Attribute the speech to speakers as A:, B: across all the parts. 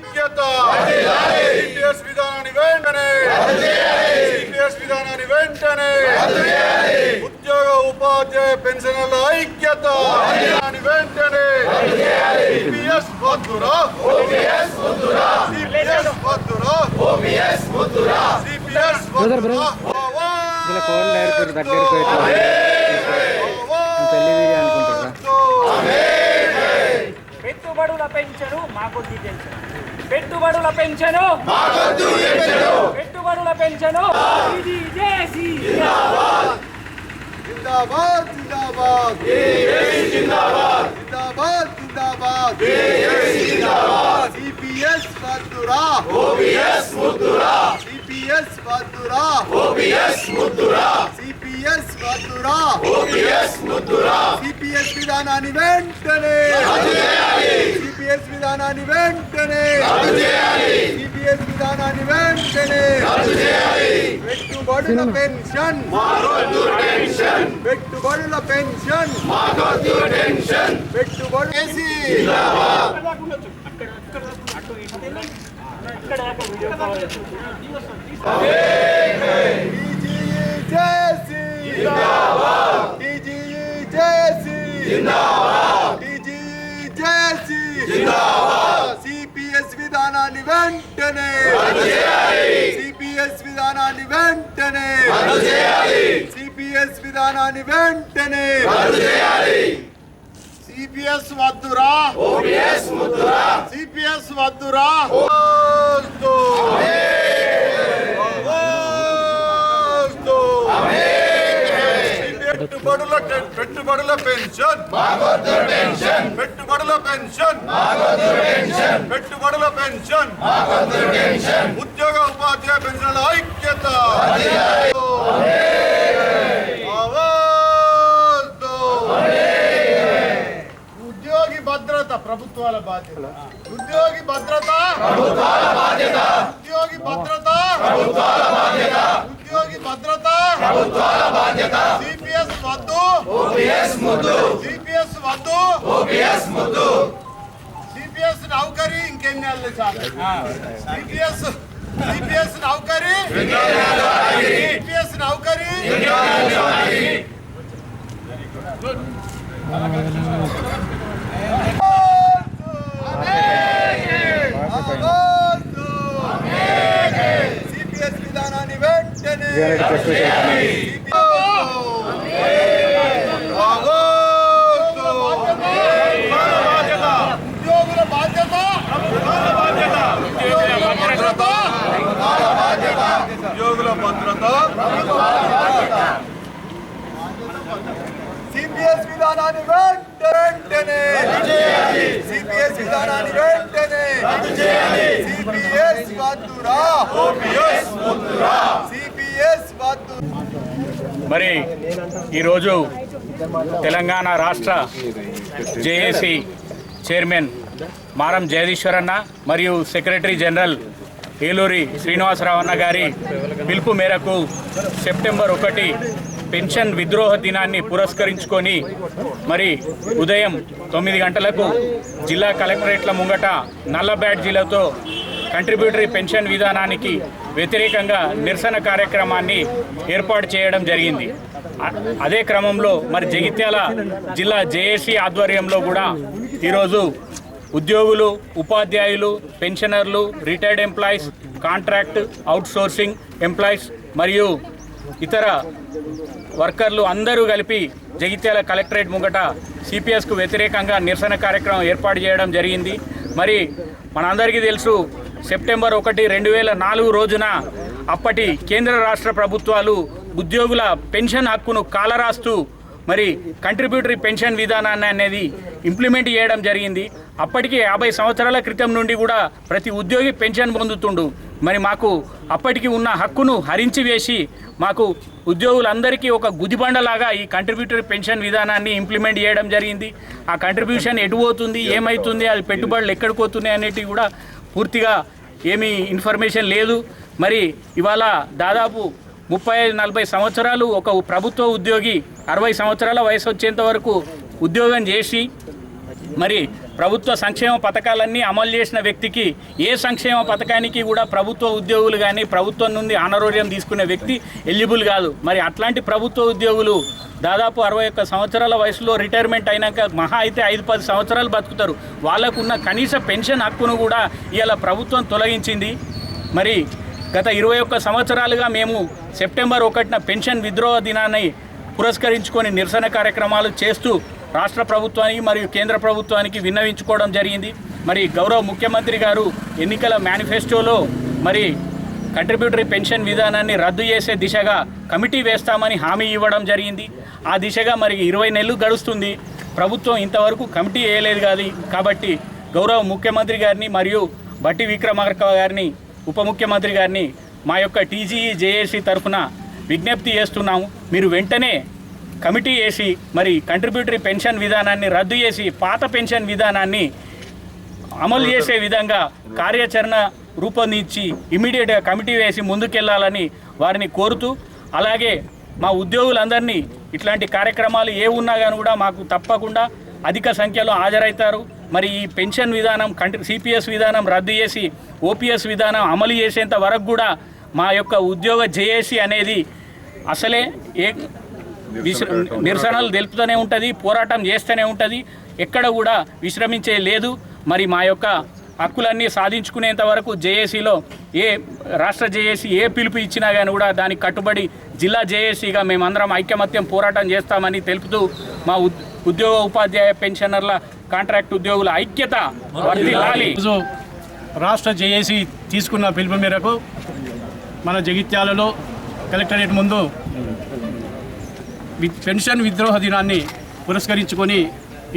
A: ఐక్యత. సిపిఎస్ విధానాన్ని వెంటనే. సిపిఎస్ విధానాన్ని వెంటనే. ఉద్యోగ ఉపాధ్యాయ పెన్షనర్ల ఐక్యత. వెంటనే. సిపిఎస్ వద్దురా. సిపిఎస్ వద్దురా. సిపిఎస్ వద్దురా.
B: పెట్టుబడుల పెంచరు మాకు తెలుసు పెట్టుబడుల పెంచను. పెట్టుబడుల పెంచను. ఇది చేసి
A: జిందాబాద్ జిందాబాద్. జిందాబాద్. జిందాబాద్ జిందాబాద్. సిపిఎస్ వద్దురా. ఓబిఎస్ ముద్దురా. సిపిఎస్ వద్దురా. ఓబిఎస్ ముద్దురా. సిపిఎస్ వద్దురా ఓబిఎస్ ముద్దురా. సిపిఎస్ విధానాన్ని వెంటనే. సిపిఎస్ విధానాన్ని వెంటనే. సిపిఎస్ విధానాన్ని వెంటనే. పెట్టుబడుల పెన్షన్. పెట్టుబడుల పెన్షన్. పెట్టుబడి చేసి DGE చేసి DGE చేసి DGE చేసి సిపిఎస్ విధానాన్ని వెంటనే. సిపిఎస్ విధానాన్ని వెంటనే. సిపిఎస్ విధానాన్ని వెంటనే. సిపిఎస్ వద్దురా. సిపిఎస్ వద్దురా. పెట్టుబడుల వద్దు పెట్టుబడుల పెట్టుబడుల పెన్షన్. పెట్టుబడుల పెన్షన్. పెట్టుబడుల పెన్షన్. ఉద్యోగ ఉపాధ్యాయ పెన్షన్ల ఐక్యత. అవద్దు. ఉద్యోగి భద్రత ప్రభుత్వాల బాధ్యత. ఉద్యోగి భద్రత. ప్రభుత్వాల బాధ్యత. ఉద్యోగి భద్రత. ప్రభుత్వాల బాధ్యత. ఉద్యోగి భద్రత. ప్రభుత్వాల బాధ్యత. సిపిఎస్ వద్దు ఓపీఎస్ ముద్దు. ఓపీఎస్ ముద్దు. సిపిఎస్ నౌకరీ ఇంకెన్ని నెలలు చాలు సిపిఎస్ సిపిఎస్ నౌకరీ సిపిఎస్ నౌకరీ సిపిఎస్ విధానాన్ని వెంటనే ఉద్యోగుల బాధ్యత ఉద్యోగుల భద్రత ఉద్యోగుల భద్రత సిపిఎస్ విధానాన్ని వెంటనే. సిపిఎస్ విధానాన్ని వెంటనే. సిపిఎస్ వద్దురా సిపిఎస్ వద్దు
C: మరి ఈరోజు తెలంగాణ రాష్ట్ర జేఏసీ చైర్మన్ మారం జగదీశ్వరన్న మరియు సెక్రటరీ జనరల్ ఏలూరి శ్రీనివాసరావు అన్న గారి పిలుపు మేరకు సెప్టెంబర్ ఒకటి పెన్షన్ విద్రోహ దినాన్ని పురస్కరించుకొని మరి ఉదయం తొమ్మిది గంటలకు జిల్లా కలెక్టరేట్ల ముంగట నల్ల బ్యాడ్జీలతో కంట్రిబ్యూటరీ పెన్షన్ విధానానికి వ్యతిరేకంగా నిరసన కార్యక్రమాన్ని ఏర్పాటు చేయడం జరిగింది. అదే క్రమంలో మరి జగిత్యాల జిల్లా జేఏసీ ఆధ్వర్యంలో కూడా ఈరోజు ఉద్యోగులు ఉపాధ్యాయులు పెన్షనర్లు retired employees contract outsourcing employees మరియు ఇతర వర్కర్లు అందరూ కలిపి జగిత్యాల కలెక్టరేట్ ముంగట సిపిఎస్కు వ్యతిరేకంగా నిరసన కార్యక్రమం ఏర్పాటు చేయడం జరిగింది. మరి మనందరికీ తెలుసు సెప్టెంబర్ ఒకటి రెండు వేల నాలుగు రోజున అప్పటి కేంద్ర రాష్ట్ర ప్రభుత్వాలు ఉద్యోగుల పెన్షన్ హక్కును కాలరాస్తూ మరి కంట్రిబ్యూటరీ పెన్షన్ విధానాన్ని అనేది ఇంప్లిమెంట్ చేయడం జరిగింది. అప్పటికి యాభై సంవత్సరాల క్రితం నుండి కూడా ప్రతి ఉద్యోగి పెన్షన్ పొందుతుండు. మరి మాకు అప్పటికి ఉన్న హక్కును హరించి వేసి మాకు ఉద్యోగులందరికీ ఒక గుదిబండలాగా ఈ కంట్రిబ్యూటరీ పెన్షన్ విధానాన్ని ఇంప్లిమెంట్ చేయడం జరిగింది. ఆ కంట్రిబ్యూషన్ ఎటు పోతుంది ఏమవుతుంది అది పెట్టుబడులు ఎక్కడికి పోతున్నాయి అనేటివి కూడా పూర్తిగా ఏమీ ఇన్ఫర్మేషన్ లేదు. మరి ఇవాళ దాదాపు ముప్పై ఐదు నలభై సంవత్సరాలు ఒక ప్రభుత్వ ఉద్యోగి అరవై సంవత్సరాల వయసు వచ్చేంత వరకు ఉద్యోగం చేసి మరి ప్రభుత్వ సంక్షేమ పథకాలన్నీ అమలు చేసిన వ్యక్తికి ఏ సంక్షేమ పథకానికి కూడా ప్రభుత్వ ఉద్యోగులు కానీ ప్రభుత్వం నుండి అనారోగ్యం తీసుకునే వ్యక్తి ఎలిజిబుల్ కాదు. మరి అట్లాంటి ప్రభుత్వ ఉద్యోగులు దాదాపు అరవై ఒక్క సంవత్సరాల వయసులో రిటైర్మెంట్ అయినాక మహా అయితే ఐదు పది సంవత్సరాలు బతుకుతారు. వాళ్ళకున్న కనీస పెన్షన్ హక్కును కూడా ఇవాళ ప్రభుత్వం తొలగించింది. మరి గత ఇరవై ఒక్క సంవత్సరాలుగా మేము సెప్టెంబర్ ఒకటిన పెన్షన్ విద్రోహ దినాన్ని పురస్కరించుకొని నిరసన కార్యక్రమాలు చేస్తూ రాష్ట్ర ప్రభుత్వానికి మరియు కేంద్ర ప్రభుత్వానికి విన్నవించుకోవడం జరిగింది. మరి గౌరవ ముఖ్యమంత్రి గారు ఎన్నికల మేనిఫెస్టోలో మరి కంట్రిబ్యూటరీ పెన్షన్ విధానాన్ని రద్దు చేసే దిశగా కమిటీ వేస్తామని హామీ ఇవ్వడం జరిగింది. ఆ దిశగా మరి ఇరవై నెలలు గడుస్తుంది. ప్రభుత్వం ఇంతవరకు కమిటీ వేయలేదు కాదు. కాబట్టి గౌరవ ముఖ్యమంత్రి గారిని మరియు బట్టి విక్రమార్క గారిని ఉప ముఖ్యమంత్రి గారిని మా యొక్క టీజీఈ జేఏసీ తరఫున విజ్ఞప్తి చేస్తున్నాము. మీరు వెంటనే కమిటీ వేసి మరి కంట్రిబ్యూటరీ పెన్షన్ విధానాన్ని రద్దు చేసి పాత పెన్షన్ విధానాన్ని అమలు చేసే విధంగా కార్యాచరణ రూపొందించి ఇమీడియట్గా కమిటీ వేసి ముందుకెళ్ళాలని వారిని కోరుతూ అలాగే మా ఉద్యోగులందరినీ ఇట్లాంటి కార్యక్రమాలు ఏ ఉన్నా కానీ కూడా మాకు తప్పకుండా అధిక సంఖ్యలో హాజరవుతారు. మరి ఈ పెన్షన్ విధానం కంట్రీ సిపిఎస్ విధానం రద్దు చేసి ఓపీఎస్ విధానం అమలు చేసేంత వరకు కూడా మా యొక్క ఉద్యోగ జేఏసీ అనేది అసలే ఏ నిరసనలు తెలుపుతూనే ఉంటుంది పోరాటం చేస్తూనే ఉంటుంది. ఎక్కడ కూడా విశ్రమించే లేదు. మరి మా యొక్క హక్కులన్నీ సాధించుకునేంత వరకు జేఏసీలో ఏ రాష్ట్ర జేఏసీ ఏ పిలుపు ఇచ్చినా కానీ కూడా దానికి కట్టుబడి జిల్లా జేఏసీగా మేమందరం ఐకమత్యం పోరాటం చేస్తామని తెలుపుతూ మా ఉద్- ఉద్యోగ ఉపాధ్యాయ పెన్షనర్ల కాంట్రాక్ట్ ఉద్యోగుల ఐక్యత
D: రాష్ట్ర జేఏసీ తీసుకున్న పిలుపు మేరకు మన జగిత్యాలలో కలెక్టరేట్ ముందు పెన్షన్ విద్రోహ దినాన్ని పురస్కరించుకొని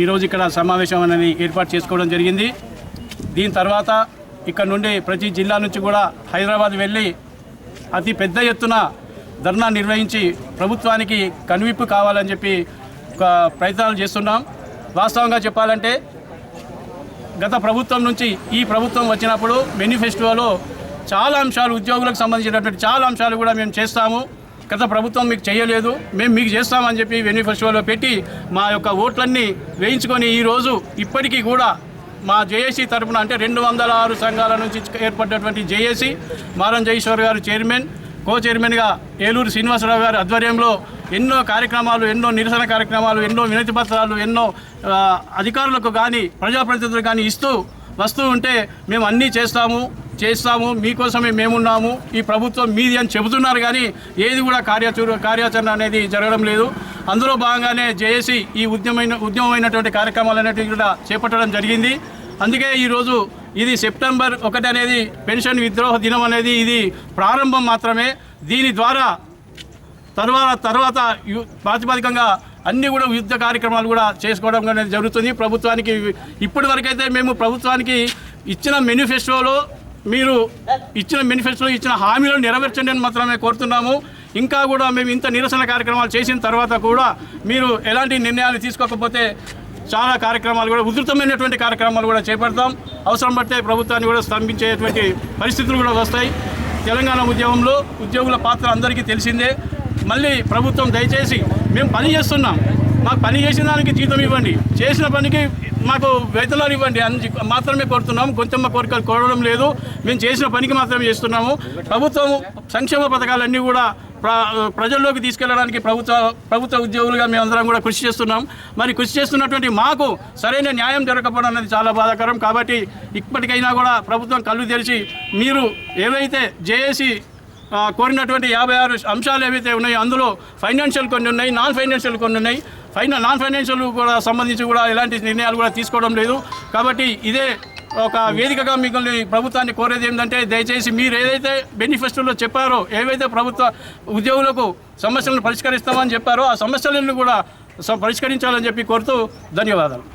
D: ఈరోజు ఇక్కడ సమావేశం అనేది ఏర్పాటు చేసుకోవడం జరిగింది. దీని తర్వాత ఇక్కడ నుండి ప్రతి జిల్లా నుంచి కూడా హైదరాబాద్ వెళ్ళి అతి పెద్ద ఎత్తున ధర్నా నిర్వహించి ప్రభుత్వానికి కనువిప్పు కావాలని చెప్పి ఒక ప్రయత్నాలు చేస్తున్నాం. వాస్తవంగా చెప్పాలంటే గత ప్రభుత్వం నుంచి ఈ ప్రభుత్వం వచ్చినప్పుడు మేనిఫెస్టోలో చాలా అంశాలు ఉద్యోగులకు సంబంధించినటువంటి చాలా అంశాలు కూడా మేము చేస్తాము. గత ప్రభుత్వం మీకు చేయలేదు మేము మీకు చేస్తామని చెప్పి మేనిఫెస్టోలో పెట్టి మా యొక్క ఓట్లన్నీ వేయించుకొని ఈరోజు ఇప్పటికీ కూడా మా జేఏసీ తరఫున అంటే రెండు వందల ఆరు సంఘాల నుంచి ఏర్పడినటువంటి జేఏసీ మారం జయేశ్వర్ గారు చైర్మన్ కో చైర్మన్గా ఏలూరు శ్రీనివాసరావు గారి ఆధ్వర్యంలో ఎన్నో కార్యక్రమాలు ఎన్నో నిరసన కార్యక్రమాలు ఎన్నో వినతి పత్రాలు ఎన్నో అధికారులకు కానీ ప్రజాప్రతినిధులకు కానీ ఇస్తూ వస్తూ ఉంటే మేము అన్నీ చేస్తాము. చేస్తాము మీకోసమే మేమున్నాము ఈ ప్రభుత్వం మీది అని చెబుతున్నారు కానీ ఏది కూడా కార్యాచరణ కార్యాచరణ అనేది జరగడం లేదు. అందులో భాగంగానే జేఏసీ ఈ ఉద్యమైన ఉద్యమమైనటువంటి కార్యక్రమాలు అనేటివి కూడా చేపట్టడం జరిగింది. అందుకే ఈరోజు ఇది సెప్టెంబర్ ఒకటి అనేది పెన్షన్ విద్రోహ దినం అనేది ఇది ప్రారంభం మాత్రమే. దీని ద్వారా తర్వాత తర్వాత యు- ప్రాతిపదికంగా అన్ని కూడా యుద్ధ కార్యక్రమాలు కూడా చేసుకోవడం అనేది జరుగుతుంది. ప్రభుత్వానికి ఇప్పటి వరకైతే మేము ప్రభుత్వానికి ఇచ్చిన మేనిఫెస్టోలో మీరు ఇచ్చిన మేనిఫెస్టోలో ఇచ్చిన హామీలను నెరవేర్చండి అని మాత్రమే కోరుతున్నాము. ఇంకా కూడా మేము ఇంత నిరసన కార్యక్రమాలు చేసిన తర్వాత కూడా మీరు ఎలాంటి నిర్ణయాలు తీసుకోకపోతే చాలా కార్యక్రమాలు కూడా ఉధృతమైనటువంటి కార్యక్రమాలు కూడా చేపడతాం. అవసరం పడితే ప్రభుత్వాన్ని కూడా స్తంభించేటువంటి పరిస్థితులు కూడా వస్తాయి. తెలంగాణ ఉద్యమంలో ఉద్యోగుల పాత్ర అందరికీ తెలిసిందే. మళ్ళీ ప్రభుత్వం దయచేసి మేము పని చేస్తున్నాం. మాకు పని చేసిన దానికి జీతం ఇవ్వండి. చేసిన పనికి మాకు వేతనాలు ఇవ్వండి అని మాత్రమే కోరుతున్నాం. కొంచెం కోరికలు కోరడం లేదు. మేము చేసిన పనికి మాత్రమే చేస్తున్నాము. ప్రభుత్వం సంక్షేమ పథకాలన్నీ కూడా ప్రజల్లోకి తీసుకెళ్ళడానికి ప్రభుత్వ ప్రభుత్వ ఉద్యోగులుగా మేమందరం కూడా కృషి చేస్తున్నాం. మరి కృషి చేస్తున్నటువంటి మాకు సరైన న్యాయం జరగకపోవడం అనేది చాలా బాధాకరం. కాబట్టి ఇప్పటికైనా కూడా ప్రభుత్వం కళ్ళు తెరిచి మీరు ఏవైతే జేఏసీ కోరినటువంటి యాభై ఆరు అంశాలు ఏవైతే ఉన్నాయో అందులో ఫైనాన్షియల్ కొన్ని ఉన్నాయి నాన్ ఫైనాన్షియల్ కొన్ని ఉన్నాయి. ఫైన నాన్ ఫైనాన్షియల్ కూడా సంబంధించి కూడా ఎలాంటి నిర్ణయాలు కూడా తీసుకోవడం లేదు. కాబట్టి ఇదే ఒక వేదికగా మిమ్మల్ని ప్రభుత్వాన్ని కోరేది ఏంటంటే దయచేసి మీరు ఏదైతే బెనిఫెస్టోలో చెప్పారో ఏవైతే ప్రభుత్వ ఉద్యోగులకు సమస్యలను పరిష్కరిస్తామని చెప్పారో ఆ సమస్యలను కూడా పరిష్కరించాలని చెప్పి కోరుతూ ధన్యవాదాలు.